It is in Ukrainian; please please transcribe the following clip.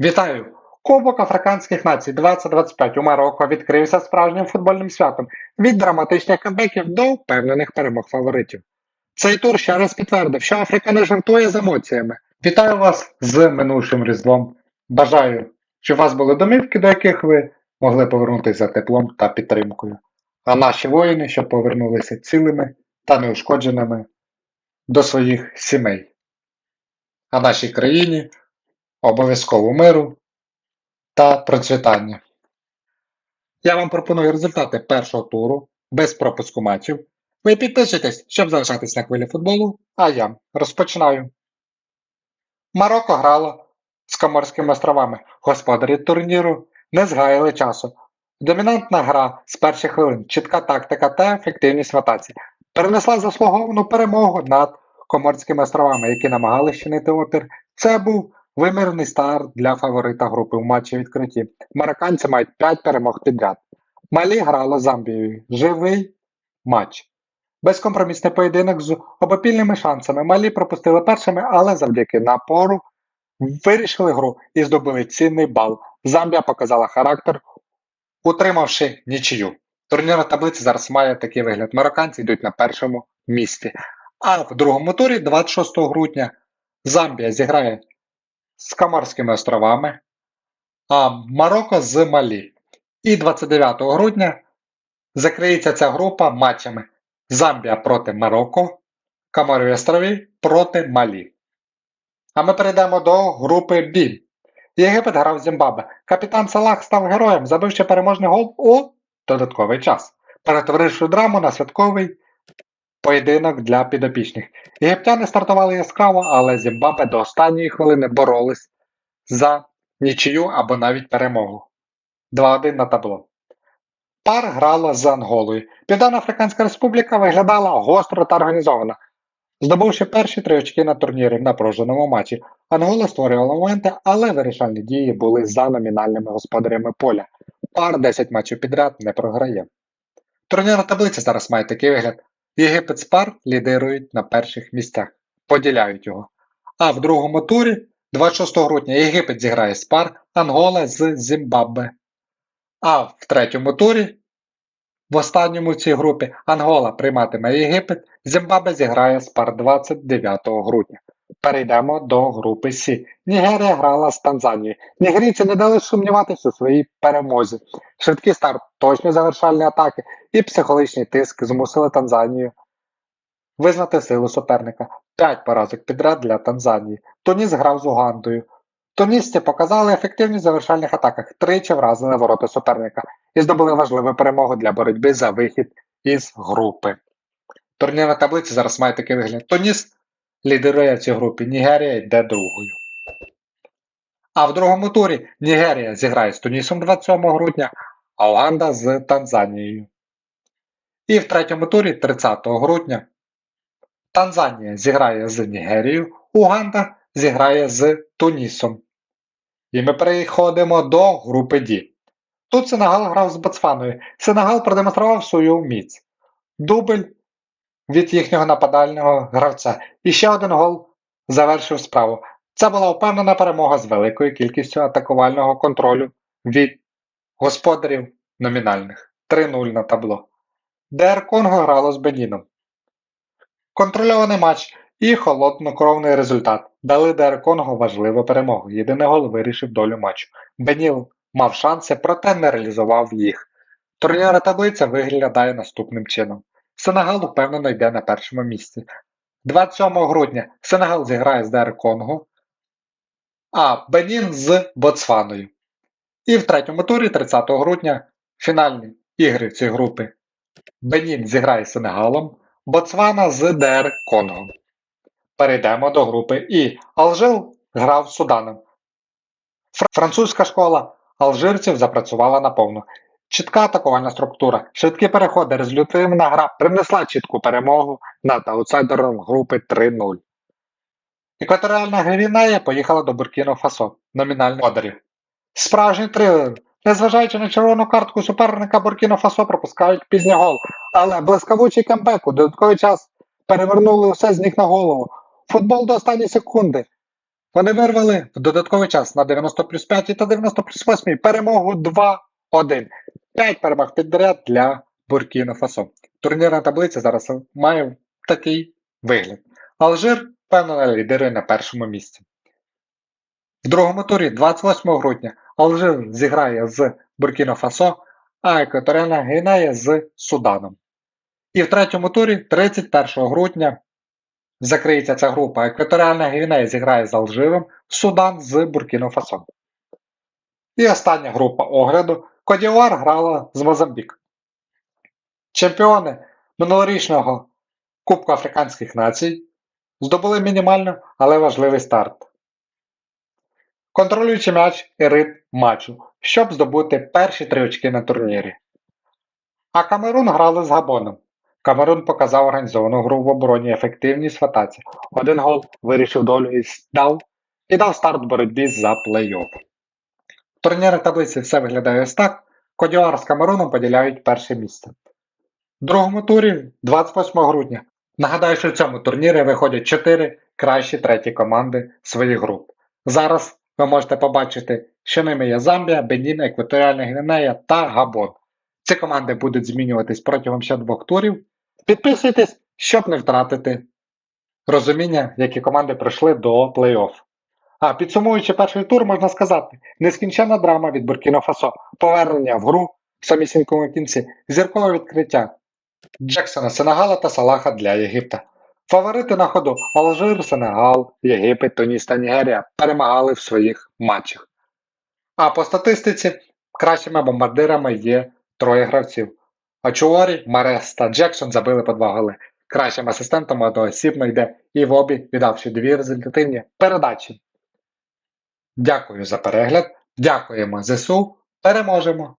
Вітаю! Кубок Африканських націй 2025 у Марокко відкрився справжнім футбольним святом від драматичних камбеків до впевнених перемог фаворитів. Цей тур ще раз підтвердив, що Африка не жартує з емоціями. Вітаю вас з минувшим різдвом. Бажаю, щоб у вас були домівки, до яких ви могли повернутися за теплом та підтримкою. А наші воїни, щоб повернулися цілими та неушкодженими до своїх сімей. А нашій країні обов'язково миру та процвітання. Я вам пропоную результати першого туру без пропуску матчів. Ви підпишитесь, щоб залишатись на хвилі футболу, а я розпочинаю. Марокко грало з Коморськими островами. Господарі турніру не згаяли часу. Домінантна гра з перших хвилин, чітка тактика та ефективність в атаці перенесла заслуговану перемогу над Коморськими островами, які намагалися чинити опір. Це був вимірний старт для фаворита групи в матчі відкритті. Марокканці мають 5 перемог підряд. Малі грало з Замбією. Живий матч. Безкомпромісний поєдинок з обопільними шансами. Малі пропустили першими, але завдяки напору вирішили гру і здобули цінний бал. Замбія показала характер, утримавши нічию. Турнірна таблиця зараз має такий вигляд. Марокканці йдуть на першому місці. А в другому турі, 26 грудня, Замбія зіграє з Камарськими островами, а Марокко з Малі. І 29 грудня закриється ця група матчами Замбія проти Марокко, Камарові острови проти Малі. А ми перейдемо до групи Б. Єгипет грав Зімбабве. Капітан Салах став героєм, забивши переможний гол у додатковий час, перетворивши драму на святковий поєдинок для підопічних. Єгиптяни стартували яскраво, але Зімбабве до останньої хвилини боролись за нічию або навіть перемогу. 2-1 на табло. Пар грала з Анголою. Південно-Африканська Республіка виглядала гостро та організовано, здобувши перші три очки на турнірі в напруженому матчі. Ангола створювала моменти, але вирішальні дії були за номінальними господарями поля. Пар 10 матчів підряд не програє. Турнірна таблиця зараз має такий вигляд. Єгипет з лідирують на перших місцях, поділяють його. А в другому турі, 26 грудня, Єгипет зіграє з пар Ангола з Зімбабве. А в третьому турі, в останньому цій групі, Ангола прийматиме Єгипет, Зімбабве зіграє з пар 29 грудня. Перейдемо до групи Сі. Нігерія грала з Танзанією. Нігерійці не дали сумніватися у своїй перемозі. Швидкий старт, точні завершальні атаки і психологічний тиск змусили Танзанію визнати силу суперника. П'ять поразок підряд для Танзанії. Туніс грав з Угандою. Тунісці показали ефективність в завершальних атаках, тричі вразили ворота суперника і здобули важливу перемогу для боротьби за вихід із групи. Турнірна таблиця зараз має такий вигляд. Туніс лідирує в цій групі, Нігерія йде другою. А в другому турі Нігерія зіграє з Тунісом 27 грудня, а Уганда з Танзанією. І в третьому турі 30 грудня Танзанія зіграє з Нігерією, Уганда зіграє з Тунісом. І ми переходимо до групи Д. Тут Сенегал грав з Ботсваною. Сенегал продемонстрував свою міць. Дубль від їхнього нападального гравця. І ще один гол завершив справу. Це була впевнена перемога з великою кількістю атакувального контролю від господарів номінальних 3-0 на табло. ДР Конго грало з Беніном. Контрольований матч і холоднокровний результат дали ДР Конго важливу перемогу. Єдиний гол вирішив долю матчу. Беніл мав шанси, проте не реалізував їх. Турнірна таблиця виглядає наступним чином. Сенегал впевнено йде на першому місці. 27 грудня Сенегал зіграє з ДР Конго, а Бенін з Ботсваною. І в третьому турі 30 грудня фінальні ігри в цієї групи. Бенін зіграє з Сенегалом, Ботсвана з ДР Конго. Перейдемо до групи І. Алжир грав з Суданом. Французька школа алжирців запрацювала наповну. Чітка атакувальна структура, швидкі переходи, результативна гра принесла чітку перемогу над аутсайдером групи 3-0. Екваторіальна Гвінея поїхала до Буркіно Фасо, номінальних подарів. Справжній трилер. Незважаючи на червону картку суперника Буркіно Фасо пропускають пізній гол, але блискавучий камбек у додатковий час перевернули усе з ніг на голову. Футбол до останньої секунди. Вони вирвали в додатковий час на 90 плюс 5 та 90 плюс 8 перемогу 2-1. 5 перемог підряд для Буркіно Фасо. Турнірна таблиця зараз має такий вигляд. Алжир впевнено лідирує на першому місці. В другому турі 28 грудня Алжир зіграє з Буркіно Фасо, а Екваторіальна Гвінея з Суданом. І в третьому турі 31 грудня закриється ця група. Екваторіальна Гвінея зіграє з Алжиром, Судан з Буркіно Фасо. І остання група огляду Кодівар грала з Мозамбік. Чемпіони минулорічного Кубку Африканських націй здобули мінімально, але важливий старт. Контролюючи м'яч і ритм матчу, щоб здобути перші три очки на турнірі. А Камерун грали з Габоном. Камерун показав організовану гру в обороні, ефективність в атаці. Один гол вирішив долю і дав, і дав старт боротьбі за плей-офф. В таблиці все виглядає ось так. Кодіар з Камеруном поділяють перше місце. В другому турі 28 грудня. Нагадаю, що в цьому турнірі виходять 4 кращі треті команди своїх груп. Зараз ви можете побачити, що ними є Замбія, Бенін, Екваторіальна Гвінея та Габон. Ці команди будуть змінюватись протягом ще двох турів. Підписуйтесь, щоб не втратити розуміння, які команди пройшли до плей-офф. А підсумуючи перший тур, можна сказати, нескінченна драма від Буркіно Фасо, повернення в гру в самісінькому кінці, зіркове відкриття Джексона, Сенегала та Салаха для Єгипта. Фаворити на ходу Алжир, Сенегал, Єгипет, Туніс та Нігерія перемагали в своїх матчах. А по статистиці кращими бомбардирами є троє гравців. Ачуорі, Марес та Джексон забили по два голи. Кращим асистентом одноосібно йде Івобі, віддавши дві результативні передачі. Дякую за перегляд. Дякуємо ЗСУ. Переможемо!